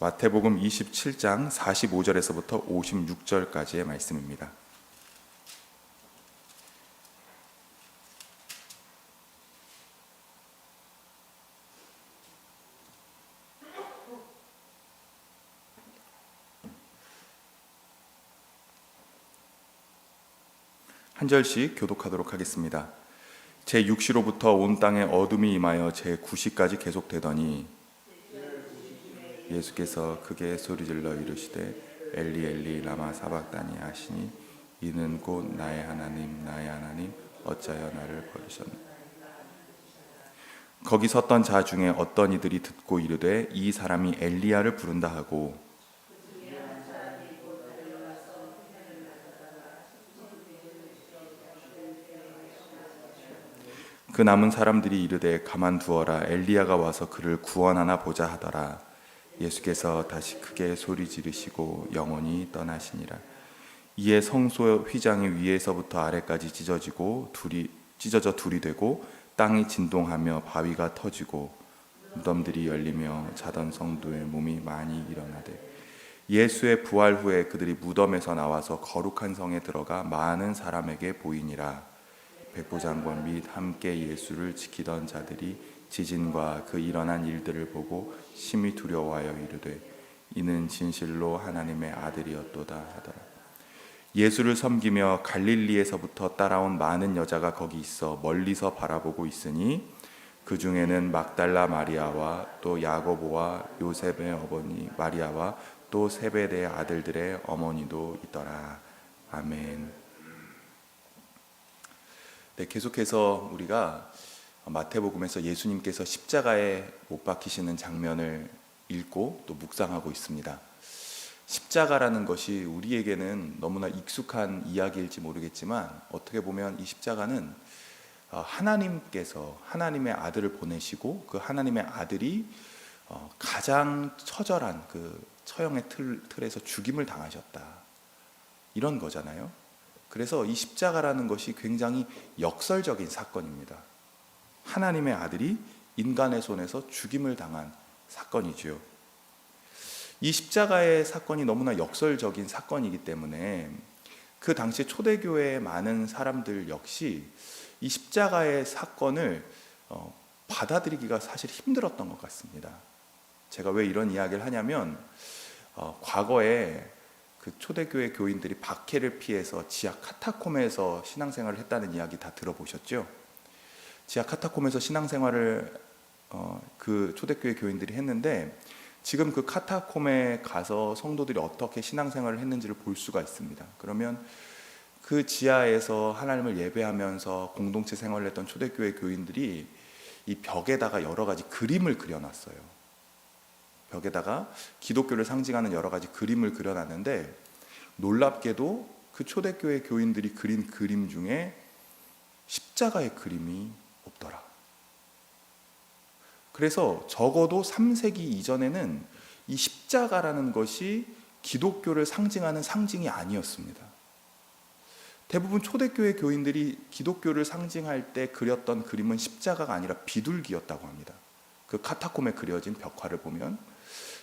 마태복음 27장 45절에서부터 56절까지의 말씀입니다. 한 절씩 교독하도록 하겠습니다. 제 6시로부터 온 땅에 어둠이 임하여 제 9시까지 계속되더니 예수께서 크게 소리질러 이르시되 엘리 엘리 라마 사박다니 하시니 이는 곧 나의 하나님 나의 하나님 어찌하여 나를 버리셨나 거기 섰던 자 중에 어떤 이들이 듣고 이르되 이 사람이 엘리야를 부른다 하고 그 남은 사람들이 이르되 가만 두어라 엘리야가 와서 그를 구원하나 보자 하더라 예수께서 다시 크게 소리 지르시고 영원히 떠나시니라. 이에 성소 휘장이 위에서부터 아래까지 찢어지고 둘이 찢어져 둘이 되고 땅이 진동하며 바위가 터지고 무덤들이 열리며 자던 성도의 몸이 많이 일어나되 예수의 부활 후에 그들이 무덤에서 나와서 거룩한 성에 들어가 많은 사람에게 보이니라. 백부장관 및 함께 예수를 지키던 자들이 지진과 그 일어난 일들을 보고 심히 두려워하여 이르되 이는 진실로 하나님의 아들이었도다 하더라. 예수를 섬기며 갈릴리에서부터 따라온 많은 여자가 거기 있어 멀리서 바라보고 있으니 그 중에는 막달라 마리아와 또 야고보와 요셉의 어머니 마리아와 또 세베대의 아들들의 어머니도 있더라. 아멘. 네, 계속해서 우리가 마태복음에서 예수님께서 십자가에 못 박히시는 장면을 읽고 또 묵상하고 있습니다. 십자가라는 것이 우리에게는 너무나 익숙한 이야기일지 모르겠지만 어떻게 보면 이 십자가는 어, 하나님께서 하나님의 아들을 보내시고 그 하나님의 아들이 어, 가장 처절한 그 처형의 틀, 틀에서 죽임을 당하셨다. 이런 거잖아요. 그래서 이 십자가라는 것이 굉장히 역설적인 사건입니다. 하나님의 아들이 인간의 손에서 죽임을 당한 사건이지요. 이 십자가의 사건이 너무나 역설적인 사건이기 때문에 그 당시 초대교회의 많은 사람들 역시 이 십자가의 사건을 어, 받아들이기가 사실 힘들었던 것 같습니다. 제가 왜 이런 이야기를 하냐면 어, 과거에 그 초대교회 교인들이 박해를 피해서 지하 카타콤에서 신앙생활을 했다는 이야기 다 들어보셨죠? 지하 카타콤에서 신앙생활을 어, 그 초대교회 교인들이 했는데 지금 그 카타콤에 가서 성도들이 어떻게 신앙생활을 했는지를 볼 수가 있습니다. 그러면 그 지하에서 하나님을 예배하면서 공동체 생활을 했던 초대교회 교인들이 이 벽에다가 여러 가지 그림을 그려놨어요. 벽에다가 기독교를 상징하는 여러 가지 그림을 그려놨는데 놀랍게도 그 초대교회 교인들이 그린 그림 중에 십자가의 그림이 없더라. 그래서 적어도 3세기 이전에는 이 십자가라는 것이 기독교를 상징하는 상징이 아니었습니다. 대부분 초대교회 교인들이 기독교를 상징할 때 그렸던 그림은 십자가가 아니라 비둘기였다고 합니다. 그 카타콤에 그려진 벽화를 보면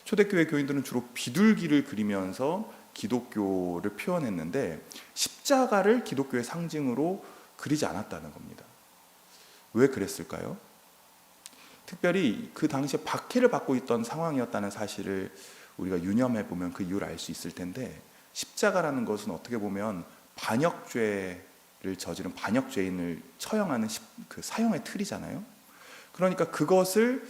초대교회 교인들은 주로 비둘기를 그리면서 기독교를 표현했는데 십자가를 기독교의 상징으로 그리지 않았다는 겁니다. 왜 그랬을까요? 특별히 그 당시에 박해를 받고 있던 상황이었다는 사실을 우리가 유념해 보면 그 이유를 알 수 있을 텐데 십자가라는 것은 어떻게 보면 반역죄를 저지른 반역죄인을 처형하는 그 사형의 틀이잖아요. 그러니까 그것을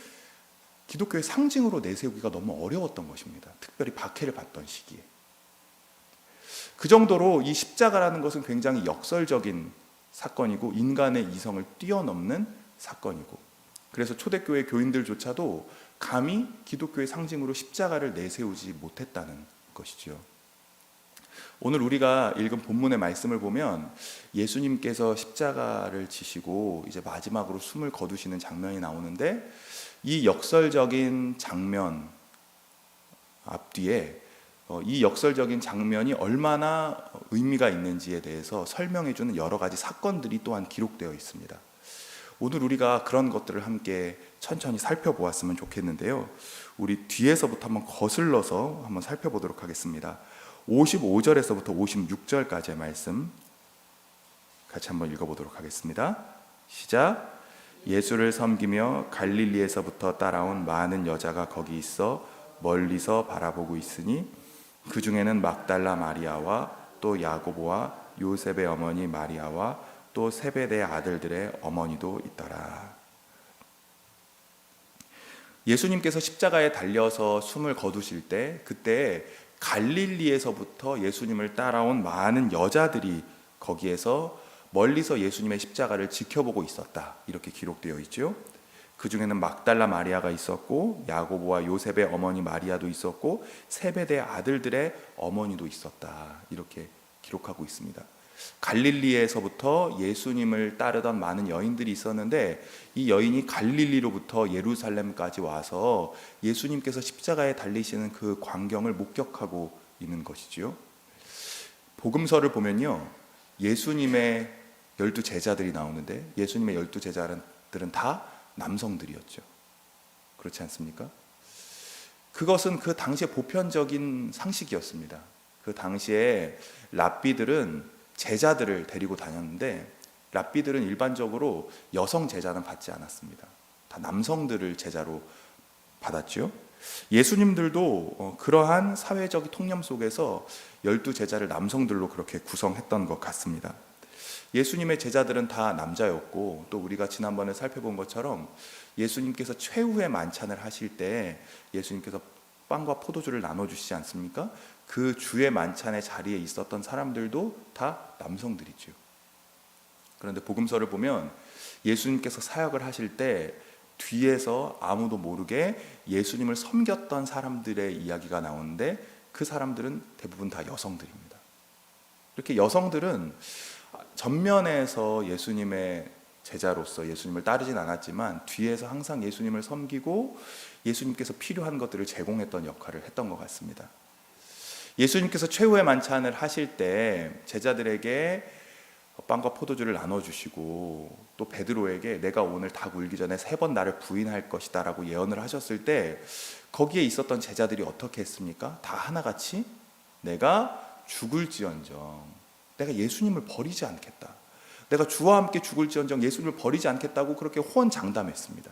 기독교의 상징으로 내세우기가 너무 어려웠던 것입니다. 특별히 박해를 받던 시기에. 그 정도로 이 십자가라는 것은 굉장히 역설적인 사건이고 인간의 이성을 뛰어넘는 사건이고 그래서 초대교회 교인들조차도 감히 기독교의 상징으로 십자가를 내세우지 못했다는 것이죠. 오늘 우리가 읽은 본문의 말씀을 보면 예수님께서 십자가를 지시고 이제 마지막으로 숨을 거두시는 장면이 나오는데 이 역설적인 장면 앞뒤에 어, 이 역설적인 장면이 얼마나 의미가 있는지에 대해서 설명해주는 여러 가지 사건들이 또한 기록되어 있습니다. 오늘 우리가 그런 것들을 함께 천천히 살펴보았으면 좋겠는데요. 우리 뒤에서부터 한번 거슬러서 한번 살펴보도록 하겠습니다. 55절에서부터 56절까지의 말씀 같이 한번 읽어보도록 하겠습니다. 시작. 예수를 섬기며 갈릴리에서부터 따라온 많은 여자가 거기 있어 멀리서 바라보고 있으니 그 중에는 막달라 마리아와 또 야고보와 요셉의 어머니 마리아와 또 세베대 아들들의 어머니도 있더라. 예수님께서 십자가에 달려서 숨을 거두실 때 그때 갈릴리에서부터 예수님을 따라온 많은 여자들이 거기에서 멀리서 예수님의 십자가를 지켜보고 있었다. 이렇게 기록되어 있죠. 그 중에는 막달라 마리아가 있었고 야고보와 요셉의 어머니 마리아도 있었고 세베대 아들들의 어머니도 있었다. 이렇게 기록하고 있습니다. 갈릴리에서부터 예수님을 따르던 많은 여인들이 있었는데 이 여인이 갈릴리로부터 예루살렘까지 와서 예수님께서 십자가에 달리시는 그 광경을 목격하고 있는 것이지요. 복음서를 보면요. 예수님의 열두 제자들이 나오는데 예수님의 열두 제자들은 다 남성들이었죠. 그렇지 않습니까? 그것은 그 당시의 보편적인 상식이었습니다. 그 당시에 랍비들은 제자들을 데리고 다녔는데 랍비들은 일반적으로 여성 제자는 받지 않았습니다. 다 남성들을 제자로 받았죠. 예수님들도 어, 그러한 사회적 통념 속에서 열두 제자를 남성들로 그렇게 구성했던 것 같습니다. 예수님의 제자들은 다 남자였고 또 우리가 지난번에 살펴본 것처럼 예수님께서 최후의 만찬을 하실 때 예수님께서 빵과 포도주를 나눠 주시지 않습니까? 그 주의 만찬의 자리에 있었던 사람들도 다 남성들이죠. 그런데 복음서를 보면 예수님께서 사역을 하실 때 뒤에서 아무도 모르게 예수님을 섬겼던 사람들의 이야기가 나오는데 그 사람들은 대부분 다 여성들입니다. 이렇게 여성들은 전면에서 예수님의 제자로서 예수님을 따르진 않았지만 뒤에서 항상 예수님을 섬기고 예수님께서 필요한 것들을 제공했던 역할을 했던 것 같습니다. 예수님께서 최후의 만찬을 하실 때 제자들에게 빵과 포도주를 나눠 주시고 또 베드로에게 내가 오늘 닭 울기 전에 세 번 나를 부인할 것이다라고 예언을 하셨을 때 거기에 있었던 제자들이 어떻게 했습니까? 다 하나같이 내가 죽을지언정 내가 예수님을 버리지 않겠다. 내가 주와 함께 죽을지언정 예수님을 버리지 않겠다고 그렇게 호언장담했습니다.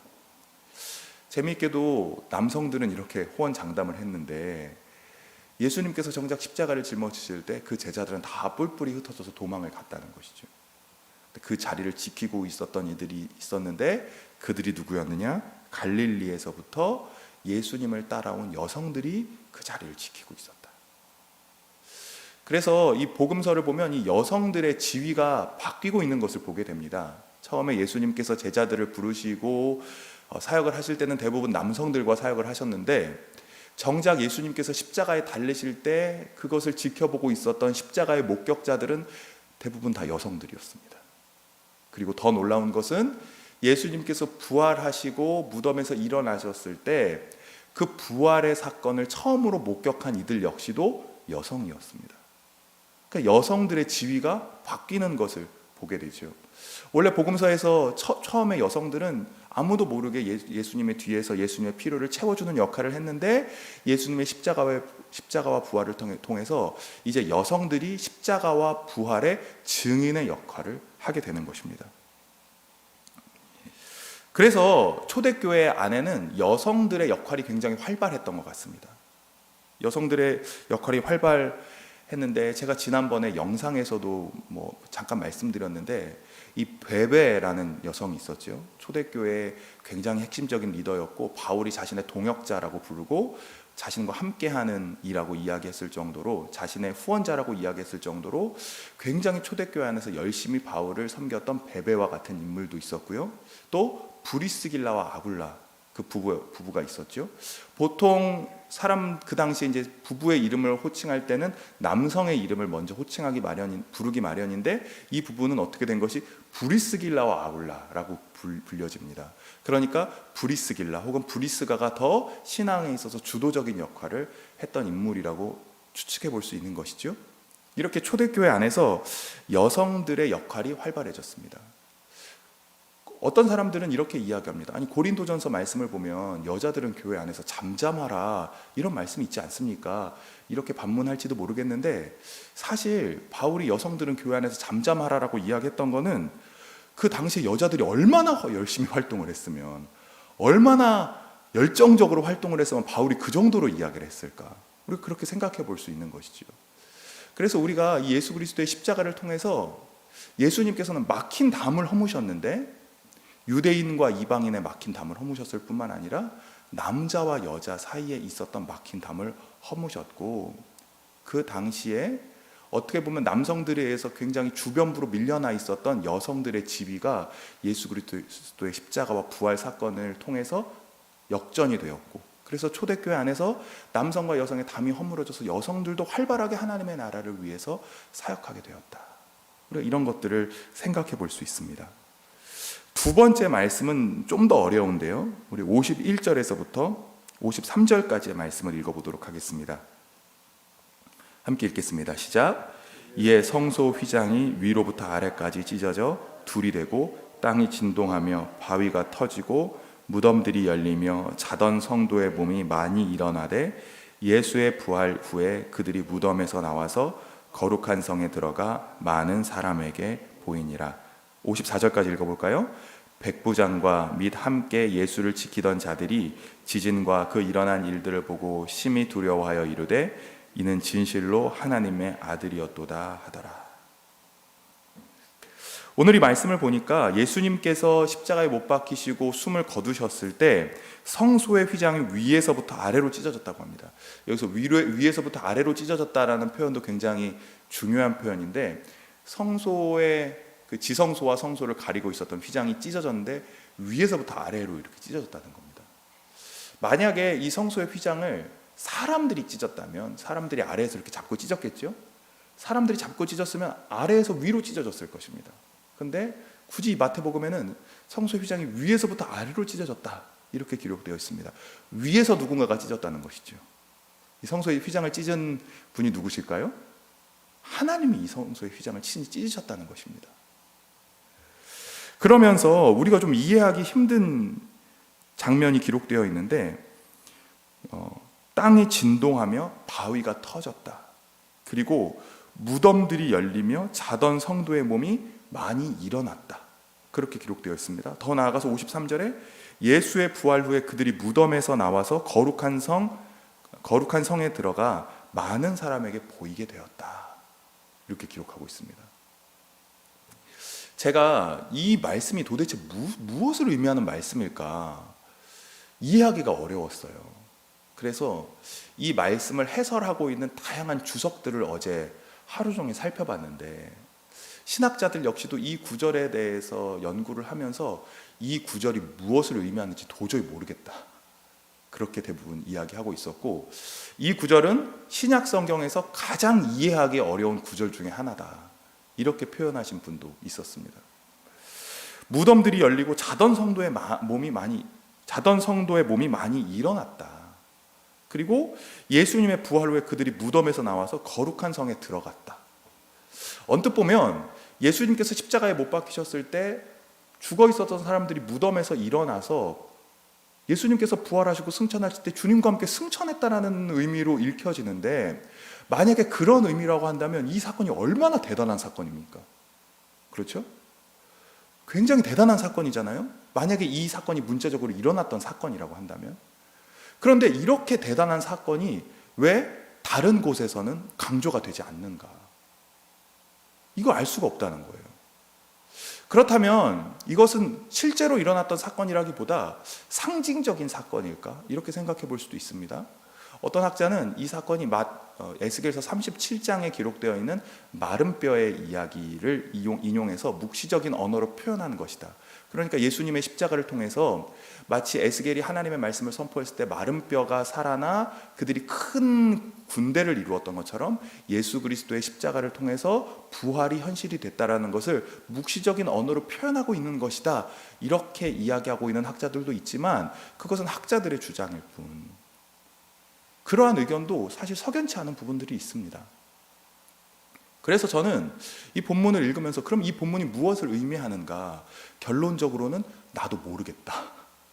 재미있게도 남성들은 이렇게 호언장담을 했는데 예수님께서 정작 십자가를 짊어지실 때 그 제자들은 다 뿔뿔이 흩어져서 도망을 갔다는 것이죠. 그 자리를 지키고 있었던 이들이 있었는데 그들이 누구였느냐? 갈릴리에서부터 예수님을 따라온 여성들이 그 자리를 지키고 있었다. 그래서 이 복음서를 보면 이 여성들의 지위가 바뀌고 있는 것을 보게 됩니다. 처음에 예수님께서 제자들을 부르시고 어, 사역을 하실 때는 대부분 남성들과 사역을 하셨는데 정작 예수님께서 십자가에 달리실 때 그것을 지켜보고 있었던 십자가의 목격자들은 대부분 다 여성들이었습니다. 그리고 더 놀라운 것은 예수님께서 부활하시고 무덤에서 일어나셨을 때 그 부활의 사건을 처음으로 목격한 이들 역시도 여성이었습니다. 그러니까 여성들의 지위가 바뀌는 것을 보게 되죠. 원래 복음서에서 처, 음에 여성들은 아무도 모르게 예, 수님의 뒤에서 예수님의 필요를 채워주는 역할을 했는데 예수님의 십자가와, 십자가와 부활을 통해 서 이제 여성들이 십자가와 부활의 증인의 역할을 하게 되는 것입니다. 그래서 초대교회 안에는 여성들의 역할이 굉장히 활발했던 것 같습니다. 여성들의 역할이 활발 했는데 제가 지난번에 영상에서도 뭐 잠깐 말씀드렸는데 이 베베라는 여성이 있었죠. 초대교회의 굉장히 핵심적인 리더였고 바울이 자신의 동역자라고 부르고 자신과 함께하는 이라고 이야기했을 정도로 자신의 후원자라고 이야기했을 정도로 굉장히 초대교회 안에서 열심히 바울을 섬겼던 베베와 같은 인물도 있었고요. 또 브리스길라와 아굴라 그 부부, 부부가 있었죠. 보통 사람 그 당시에 이제 부부의 이름을 호칭할 때는 남성의 이름을 먼저 호칭하기 마련인 부르기 마련인데 이 부부는 어떻게 된 것이 브리스길라와 아울라라고 불려집니다. 그러니까 브리스길라 혹은 브리스가가 더 신앙에 있어서 주도적인 역할을 했던 인물이라고 추측해 볼 수 있는 것이죠. 이렇게 초대교회 안에서 여성들의 역할이 활발해졌습니다. 어떤 사람들은 이렇게 이야기합니다. 아니 고린도전서 말씀을 보면 여자들은 교회 안에서 잠잠하라 이런 말씀이 있지 않습니까? 이렇게 반문할지도 모르겠는데 사실 바울이 여성들은 교회 안에서 잠잠하라라고 이야기했던 거는 그 당시에 여자들이 얼마나 열심히 활동을 했으면 얼마나 열정적으로 활동을 했으면 바울이 그 정도로 이야기를 했을까? 우리 그렇게 생각해 볼 수 있는 것이죠. 그래서 우리가 이 예수 그리스도의 십자가를 통해서 예수님께서는 막힌 담을 허무셨는데 유대인과 이방인의 막힌 담을 허무셨을 뿐만 아니라 남자와 여자 사이에 있었던 막힌 담을 허무셨고 그 당시에 어떻게 보면 남성들에 의해서 굉장히 주변부로 밀려나 있었던 여성들의 지위가 예수 그리스도의 십자가와 부활 사건을 통해서 역전이 되었고 그래서 초대교회 안에서 남성과 여성의 담이 허물어져서 여성들도 활발하게 하나님의 나라를 위해서 사역하게 되었다. 이런 것들을 생각해 볼 수 있습니다. 두 번째 말씀은 좀 더 어려운데요. 우리 51절에서부터 53절까지의 말씀을 읽어보도록 하겠습니다. 함께 읽겠습니다. 시작. 이에 성소 휘장이 위로부터 아래까지 찢어져 둘이 되고 땅이 진동하며 바위가 터지고 무덤들이 열리며 자던 성도의 몸이 많이 일어나되 예수의 부활 후에 그들이 무덤에서 나와서 거룩한 성에 들어가 많은 사람에게 보이니라. 54절까지 읽어볼까요? 백부장과 및 함께 예수를 지키던 자들이 지진과 그 일어난 일들을 보고 심히 두려워하여 이르되 이는 진실로 하나님의 아들이었도다 하더라. 오늘 이 말씀을 보니까 예수님께서 십자가에 못 박히시고 숨을 거두셨을 때 성소의 휘장이 위에서부터 아래로 찢어졌다고 합니다. 여기서 위로, 위에서부터 아래로 찢어졌다라는 표현도 굉장히 중요한 표현인데 성소의 그 지성소와 성소를 가리고 있었던 휘장이 찢어졌는데 위에서부터 아래로 이렇게 찢어졌다는 겁니다. 만약에 이 성소의 휘장을 사람들이 찢었다면 사람들이 아래에서 이렇게 잡고 찢었겠죠? 사람들이 잡고 찢었으면 아래에서 위로 찢어졌을 것입니다. 근데 굳이 이 마태복음에는 성소 휘장이 위에서부터 아래로 찢어졌다 이렇게 기록되어 있습니다. 위에서 누군가가 찢었다는 것이죠. 이 성소의 휘장을 찢은 분이 누구실까요? 하나님이 이 성소의 휘장을 찢으셨다는 것입니다. 그러면서 우리가 좀 이해하기 힘든 장면이 기록되어 있는데 어, 땅이 진동하며 바위가 터졌다. 그리고 무덤들이 열리며 자던 성도의 몸이 많이 일어났다. 그렇게 기록되어 있습니다. 더 나아가서 53절에 예수의 부활 후에 그들이 무덤에서 나와서 거룩한 성 거룩한 성에 들어가 많은 사람에게 보이게 되었다. 이렇게 기록하고 있습니다. 제가 이 말씀이 도대체 무, 무엇을 의미하는 말씀일까 이해하기가 어려웠어요. 그래서 이 말씀을 해설하고 있는 다양한 주석들을 어제 하루 종일 살펴봤는데 신학자들 역시도 이 구절에 대해서 연구를 하면서 이 구절이 무엇을 의미하는지 도저히 모르겠다. 그렇게 대부분 이야기하고 있었고 이 구절은 신약 성경에서 가장 이해하기 어려운 구절 중에 하나다. 이렇게 표현하신 분도 있었습니다. 무덤들이 열리고 자던 성도의 몸이 많이 자던 성도의 몸이 많이 일어났다. 그리고 예수님의 부활 후에 그들이 무덤에서 나와서 거룩한 성에 들어갔다. 언뜻 보면 예수님께서 십자가에 못 박히셨을 때 죽어 있었던 사람들이 무덤에서 일어나서 예수님께서 부활하시고 승천하실 때 주님과 함께 승천했다라는 의미로 읽혀지는데 만약에 그런 의미라고 한다면 이 사건이 얼마나 대단한 사건입니까? 그렇죠? 굉장히 대단한 사건이잖아요. 만약에 이 사건이 문자적으로 일어났던 사건이라고 한다면 그런데 이렇게 대단한 사건이 왜 다른 곳에서는 강조가 되지 않는가? 이거 알 수가 없다는 거예요. 그렇다면 이것은 실제로 일어났던 사건이라기보다 상징적인 사건일까? 이렇게 생각해 볼 수도 있습니다. 어떤 학자는 이 사건이 어, 에스겔서 37장에 기록되어 있는 마른 뼈의 이야기를 인용해서 묵시적인 언어로 표현하는 것이다. 그러니까 예수님의 십자가를 통해서 마치 에스겔이 하나님의 말씀을 선포했을 때 마른 뼈가 살아나 그들이 큰 군대를 이루었던 것처럼 예수 그리스도의 십자가를 통해서 부활이 현실이 됐다라는 것을 묵시적인 언어로 표현하고 있는 것이다. 이렇게 이야기하고 있는 학자들도 있지만 그것은 학자들의 주장일 뿐. 그러한 의견도 사실 석연치 않은 부분들이 있습니다. 그래서 저는 이 본문을 읽으면서 그럼 이 본문이 무엇을 의미하는가 결론적으로는 나도 모르겠다.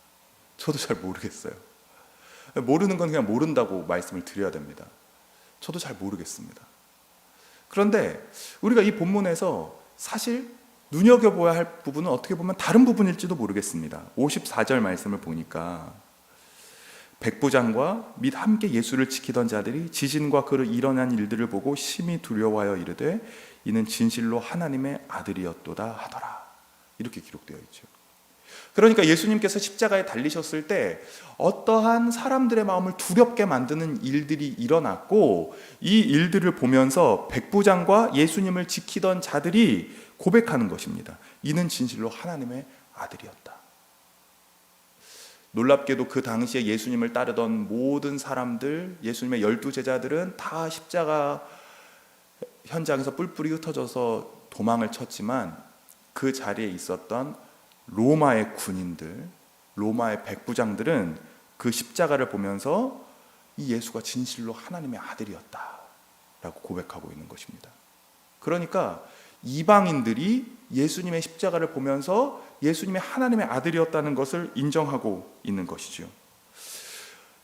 저도 잘 모르겠어요. 모르는 건 그냥 모른다고 말씀을 드려야 됩니다. 저도 잘 모르겠습니다. 그런데 우리가 이 본문에서 사실 눈여겨봐야 할 부분은 어떻게 보면 다른 부분일지도 모르겠습니다. 54절 말씀을 보니까 백부장과 및 함께 예수를 지키던 자들이 지진과 그를 일어난 일들을 보고 심히 두려워하여 이르되 이는 진실로 하나님의 아들이었도다 하더라. 이렇게 기록되어 있죠. 그러니까 예수님께서 십자가에 달리셨을 때 어떠한 사람들의 마음을 두렵게 만드는 일들이 일어났고 이 일들을 보면서 백부장과 예수님을 지키던 자들이 고백하는 것입니다. 이는 진실로 하나님의 아들이었다. 놀랍게도 그 당시에 예수님을 따르던 모든 사람들, 예수님의 열두 제자들은 다 십자가 현장에서 뿔뿔이 흩어져서 도망을 쳤지만 그 자리에 있었던 로마의 군인들, 로마의 백부장들은 그 십자가를 보면서 이 예수가 진실로 하나님의 아들이었다 라고 고백하고 있는 것입니다. 그러니까 이방인들이 예수님의 십자가를 보면서 예수님의 하나님의 아들이었다는 것을 인정하고 있는 것이죠.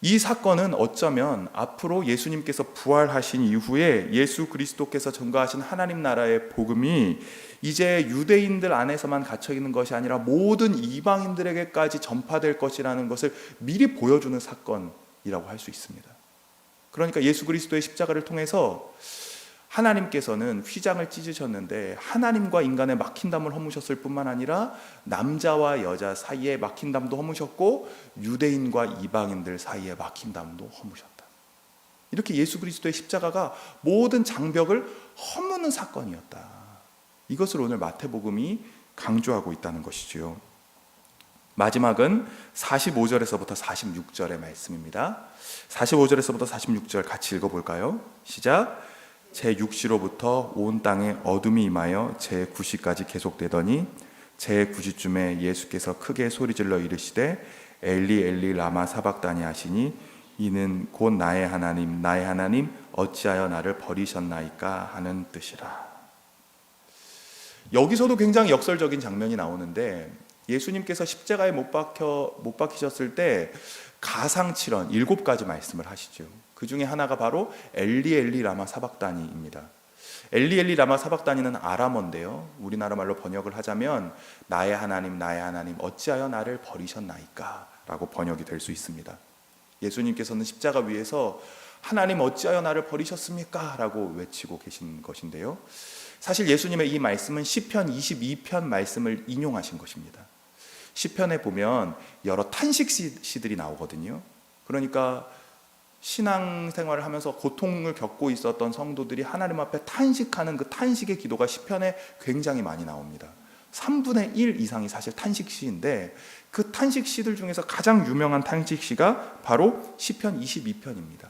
이 사건은 어쩌면 앞으로 예수님께서 부활하신 이후에 예수 그리스도께서 전가하신 하나님 나라의 복음이 이제 유대인들 안에서만 갇혀 있는 것이 아니라 모든 이방인들에게까지 전파될 것이라는 것을 미리 보여주는 사건이라고 할 수 있습니다. 그러니까 예수 그리스도의 십자가를 통해서 하나님께서는 휘장을 찢으셨는데 하나님과 인간의 막힌 담을 허무셨을 뿐만 아니라 남자와 여자 사이에 막힌 담도 허무셨고 유대인과 이방인들 사이에 막힌 담도 허무셨다. 이렇게 예수 그리스도의 십자가가 모든 장벽을 허무는 사건이었다. 이것을 오늘 마태복음이 강조하고 있다는 것이지요. 마지막은 45절에서부터 46절의 말씀입니다. 45절에서부터 46절 같이 읽어볼까요? 시작. 제 6시로부터 온 땅에 어둠이 임하여 제 9시까지 계속되더니 제 9시쯤에 예수께서 크게 소리질러 이르시되 엘리 엘리 라마 사박다니 하시니 이는 곧 나의 하나님 나의 하나님 어찌하여 나를 버리셨나이까 하는 뜻이라. 여기서도 굉장히 역설적인 장면이 나오는데 예수님께서 십자가에 못 박혀 못 박히셨을 때 가상칠언 일곱 가지 말씀을 하시죠. 그 중에 하나가 바로 엘리 엘리 라마 사박다니입니다. 엘리 엘리 라마 사박다니는 아람어인데요. 우리나라 말로 번역을 하자면 나의 하나님 나의 하나님 어찌하여 나를 버리셨나이까라고 번역이 될 수 있습니다. 예수님께서는 십자가 위에서 하나님 어찌하여 나를 버리셨습니까?라고 외치고 계신 것인데요. 사실 예수님의 이 말씀은 시편 22편 말씀을 인용하신 것입니다. 시편에 보면 여러 탄식 시들이 나오거든요. 그러니까 신앙 생활을 하면서 고통을 겪고 있었던 성도들이 하나님 앞에 탄식하는 그 탄식의 기도가 시편에 굉장히 많이 나옵니다. 3분의 1 이상이 사실 탄식 시인데 그 탄식 시들 중에서 가장 유명한 탄식 시가 바로 시편 22편입니다.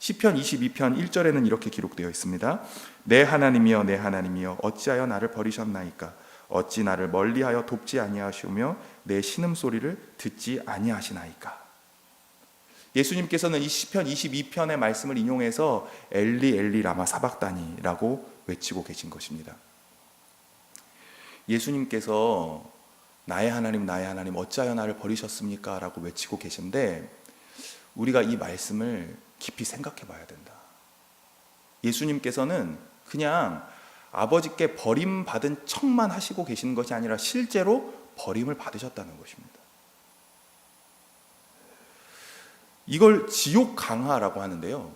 시편 22편 1절에는 이렇게 기록되어 있습니다. 내 하나님이여 내 하나님이여 어찌하여 나를 버리셨나이까 어찌 나를 멀리하여 돕지 아니하시며 내 신음 소리를 듣지 아니하시나이까 예수님께서는 이 시편 22편의 말씀을 인용해서 엘리 엘리 라마 사박다니라고 외치고 계신 것입니다. 예수님께서 나의 하나님 나의 하나님 어찌하여 나를 버리셨습니까? 라고 외치고 계신데 우리가 이 말씀을 깊이 생각해 봐야 된다. 예수님께서는 그냥 아버지께 버림받은 척만 하시고 계시는 것이 아니라 실제로 버림을 받으셨다는 것입니다. 이걸 지옥 강화라고 하는데요.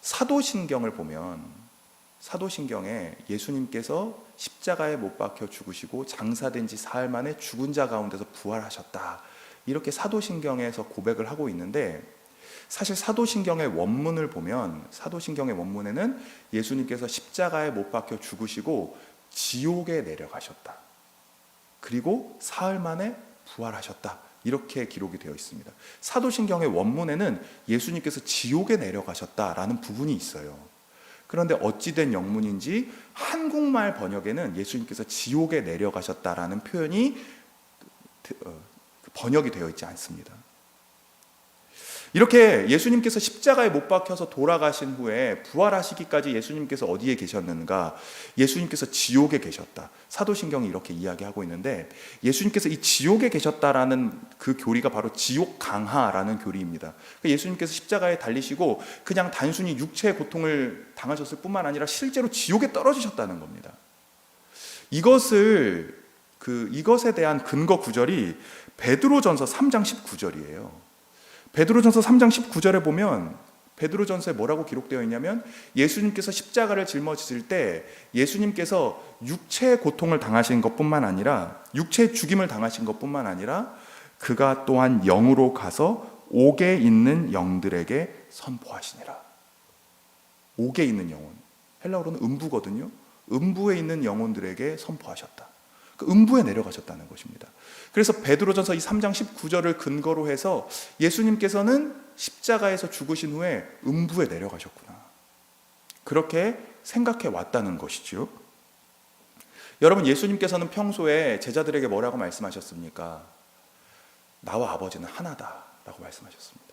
사도신경을 보면 사도신경에 예수님께서 십자가에 못 박혀 죽으시고 장사된 지 사흘 만에 죽은 자 가운데서 부활하셨다. 이렇게 사도신경에서 고백을 하고 있는데 사실 사도신경의 원문을 보면 사도신경의 원문에는 예수님께서 십자가에 못 박혀 죽으시고 지옥에 내려가셨다. 그리고 사흘 만에 부활하셨다. 이렇게 기록이 되어 있습니다. 사도신경의 원문에는 예수님께서 지옥에 내려가셨다라는 부분이 있어요. 그런데 어찌된 영문인지 한국말 번역에는 예수님께서 지옥에 내려가셨다라는 표현이 어, 번역이 되어 있지 않습니다. 이렇게 예수님께서 십자가에 못 박혀서 돌아가신 후에 부활하시기까지 예수님께서 어디에 계셨는가? 예수님께서 지옥에 계셨다. 사도신경이 이렇게 이야기하고 있는데 예수님께서 이 지옥에 계셨다라는 그 교리가 바로 지옥 강하라는 교리입니다. 그러니까 예수님께서 십자가에 달리시고 그냥 단순히 육체의 고통을 당하셨을 뿐만 아니라 실제로 지옥에 떨어지셨다는 겁니다. 이것을 그 이것에 대한 근거 구절이 베드로전서 3장 19절이에요. 베드로전서 3장 19절에 보면 베드로전서에 뭐라고 기록되어 있냐면 예수님께서 십자가를 짊어지실 때 예수님께서 육체의 고통을 당하신 것뿐만 아니라 육체의 죽임을 당하신 것뿐만 아니라 그가 또한 영으로 가서 옥에 있는 영들에게 선포하시니라. 옥에 있는 영혼. 헬라어로는 음부거든요. 음부에 있는 영혼들에게 선포하셨다. 그 음부에 내려가셨다는 것입니다. 그래서 베드로전서 이 3장 19절을 근거로 해서 예수님께서는 십자가에서 죽으신 후에 음부에 내려가셨구나. 그렇게 생각해 왔다는 것이지요. 여러분 예수님께서는 평소에 제자들에게 뭐라고 말씀하셨습니까? 나와 아버지는 하나다라고 말씀하셨습니다.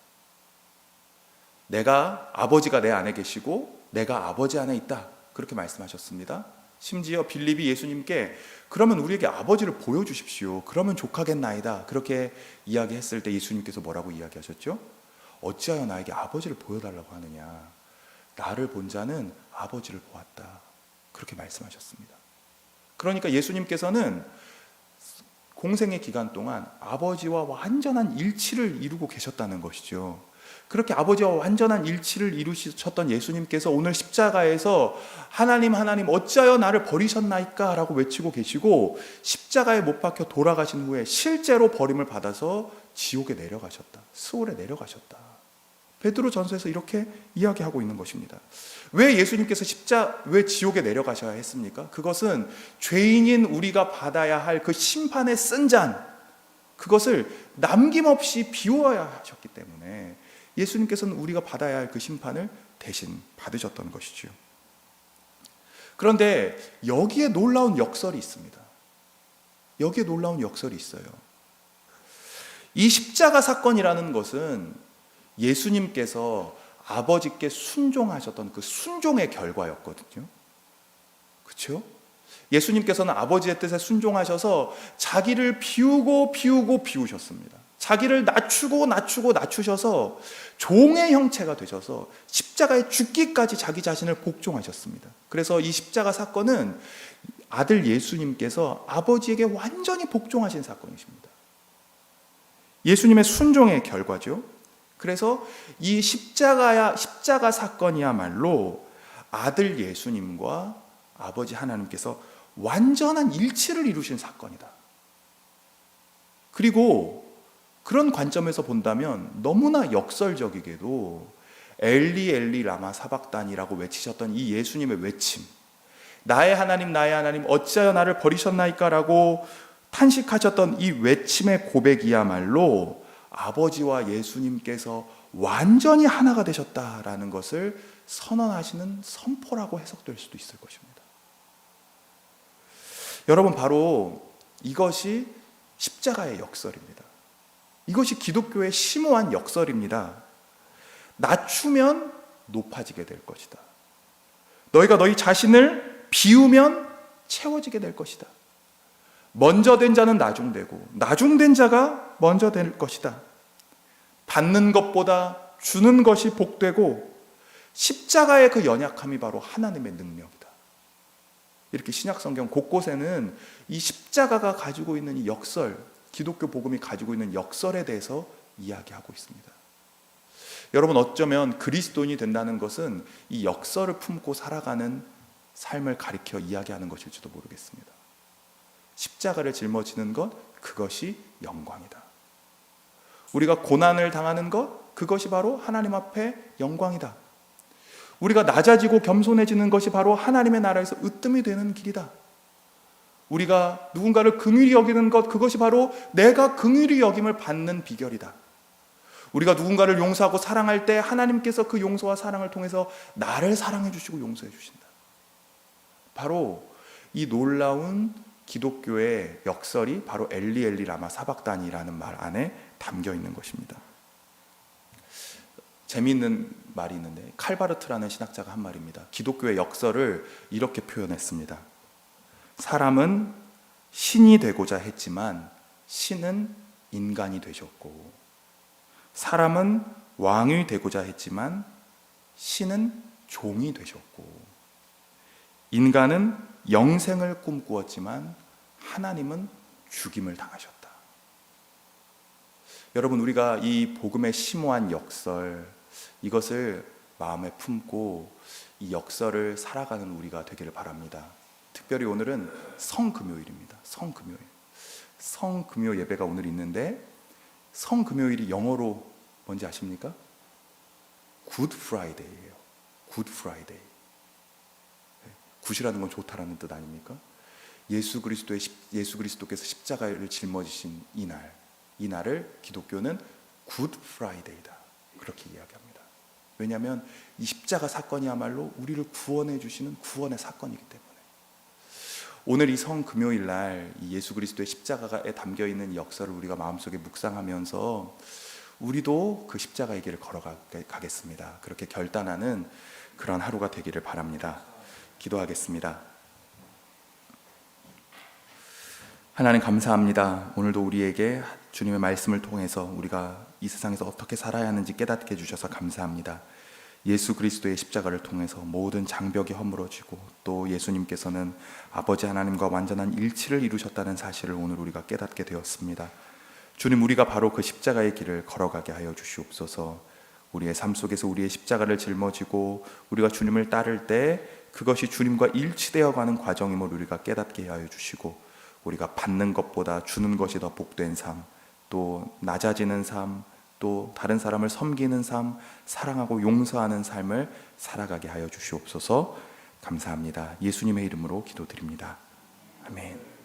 내가 아버지가 내 안에 계시고 내가 아버지 안에 있다. 그렇게 말씀하셨습니다. 심지어 빌립이 예수님께 그러면 우리에게 아버지를 보여주십시오. 그러면 족하겠나이다. 그렇게 이야기했을 때 예수님께서 뭐라고 이야기하셨죠? 어찌하여 나에게 아버지를 보여달라고 하느냐. 나를 본 자는 아버지를 보았다. 그렇게 말씀하셨습니다. 그러니까 예수님께서는 공생의 기간 동안 아버지와 완전한 일치를 이루고 계셨다는 것이죠. 그렇게 아버지와 완전한 일치를 이루셨던 예수님께서 오늘 십자가에서 하나님 하나님 어찌하여 나를 버리셨나이까 라고 외치고 계시고 십자가에 못 박혀 돌아가신 후에 실제로 버림을 받아서 지옥에 내려가셨다. 스올에 내려가셨다. 베드로 전서에서 이렇게 이야기하고 있는 것입니다. 왜 예수님께서 십자 왜 지옥에 내려가셔야 했습니까? 그것은 죄인인 우리가 받아야 할 그 심판의 쓴 잔 그것을 남김없이 비워야 하셨기 때문에 예수님께서는 우리가 받아야 할 그 심판을 대신 받으셨던 것이지요. 그런데 여기에 놀라운 역설이 있습니다. 여기에 놀라운 역설이 있어요. 이 십자가 사건이라는 것은 예수님께서 아버지께 순종하셨던 그 순종의 결과였거든요. 그렇죠? 예수님께서는 아버지의 뜻에 순종하셔서 자기를 비우고 비우고 비우셨습니다. 자기를 낮추고 낮추고 낮추셔서 종의 형체가 되셔서 십자가에 죽기까지 자기 자신을 복종하셨습니다. 그래서 이 십자가 사건은 아들 예수님께서 아버지에게 완전히 복종하신 사건이십니다. 예수님의 순종의 결과죠. 그래서 이 십자가야 십자가 사건이야말로 아들 예수님과 아버지 하나님께서 완전한 일치를 이루신 사건이다. 그리고 그런 관점에서 본다면 너무나 역설적이게도 엘리 엘리 라마 사박단이라고 외치셨던 이 예수님의 외침 나의 하나님 나의 하나님 어찌하여 나를 버리셨나이까라고 탄식하셨던 이 외침의 고백이야말로 아버지와 예수님께서 완전히 하나가 되셨다라는 것을 선언하시는 선포라고 해석될 수도 있을 것입니다. 여러분 바로 이것이 십자가의 역설입니다. 이것이 기독교의 심오한 역설입니다. 낮추면 높아지게 될 것이다. 너희가 너희 자신을 비우면 채워지게 될 것이다. 먼저 된 자는 나중되고 나중된 자가 먼저 될 것이다. 받는 것보다 주는 것이 복되고 십자가의 그 연약함이 바로 하나님의 능력이다. 이렇게 신약 성경 곳곳에는 이 십자가가 가지고 있는 이 역설, 기독교 복음이 가지고 있는 역설에 대해서 이야기하고 있습니다. 여러분 어쩌면 그리스도인이 된다는 것은 이 역설을 품고 살아가는 삶을 가리켜 이야기하는 것일지도 모르겠습니다. 십자가를 짊어지는 것 그것이 영광이다. 우리가 고난을 당하는 것 그것이 바로 하나님 앞에 영광이다. 우리가 낮아지고 겸손해지는 것이 바로 하나님의 나라에서 으뜸이 되는 길이다. 우리가 누군가를 긍휼히 여기는 것 그것이 바로 내가 긍휼히 여김을 받는 비결이다. 우리가 누군가를 용서하고 사랑할 때 하나님께서 그 용서와 사랑을 통해서 나를 사랑해 주시고 용서해 주신다. 바로 이 놀라운 기독교의 역설이 바로 엘리 엘리 라마 사박단이라는 말 안에 담겨 있는 것입니다. 재미있는 말이 있는데 칼바르트라는 신학자가 한 말입니다. 기독교의 역설을 이렇게 표현했습니다. 사람은 신이 되고자 했지만 신은 인간이 되셨고 사람은 왕이 되고자 했지만 신은 종이 되셨고 인간은 영생을 꿈꾸었지만 하나님은 죽임을 당하셨다. 여러분 우리가 이 복음의 심오한 역설 이것을 마음에 품고 이 역설을 살아가는 우리가 되기를 바랍니다. 특별히 오늘은 성금요일입니다. 성금요일. 성금요 예배가 오늘 있는데 성금요일이 영어로 뭔지 아십니까? 굿 프라이데이예요. 굿 프라이데이. 굿이라는 건 좋다라는 뜻 아닙니까? 예수 그리스도의 십- 예수 그리스도께서 십자가를 짊어지신 이 날, 이 날을 기독교는 굿 프라이데이다. 그렇게 이야기합니다. 왜냐하면 이 십자가 사건이야말로 우리를 구원해 주시는 구원의 사건이기 때문에. 오늘 이 성 금요일 날이 예수 그리스도의 십자가에 담겨 있는 역사를 우리가 마음속에 묵상하면서 우리도 그 십자가 의 길을 걸어가겠습니다. 그렇게 결단하는 그런 하루가 되기를 바랍니다. 기도하겠습니다. 하나님 감사합니다. 오늘도 우리에게 주님의 말씀을 통해서 우리가 이 세상에서 어떻게 살아야 하는지 깨닫게 해주셔서 감사합니다. 예수 그리스도의 십자가를 통해서 모든 장벽이 허물어지고 또 예수님께서는 아버지 하나님과 완전한 일치를 이루셨다는 사실을 오늘 우리가 깨닫게 되었습니다. 주님 우리가 바로 그 십자가의 길을 걸어가게 하여 주시옵소서. 우리의 삶 속에서 우리의 십자가를 짊어지고 우리가 주님을 따를 때 그것이 주님과 일치되어 가는 과정임을 우리가 깨닫게 하여 주시고 우리가 받는 것보다 주는 것이 더 복된 삶, 또 낮아지는 삶, 또 다른 사람을 섬기는 삶, 사랑하고 용서하는 삶을 살아가게 하여 주시옵소서. 감사합니다. 예수님의 이름으로 기도드립니다. 아멘.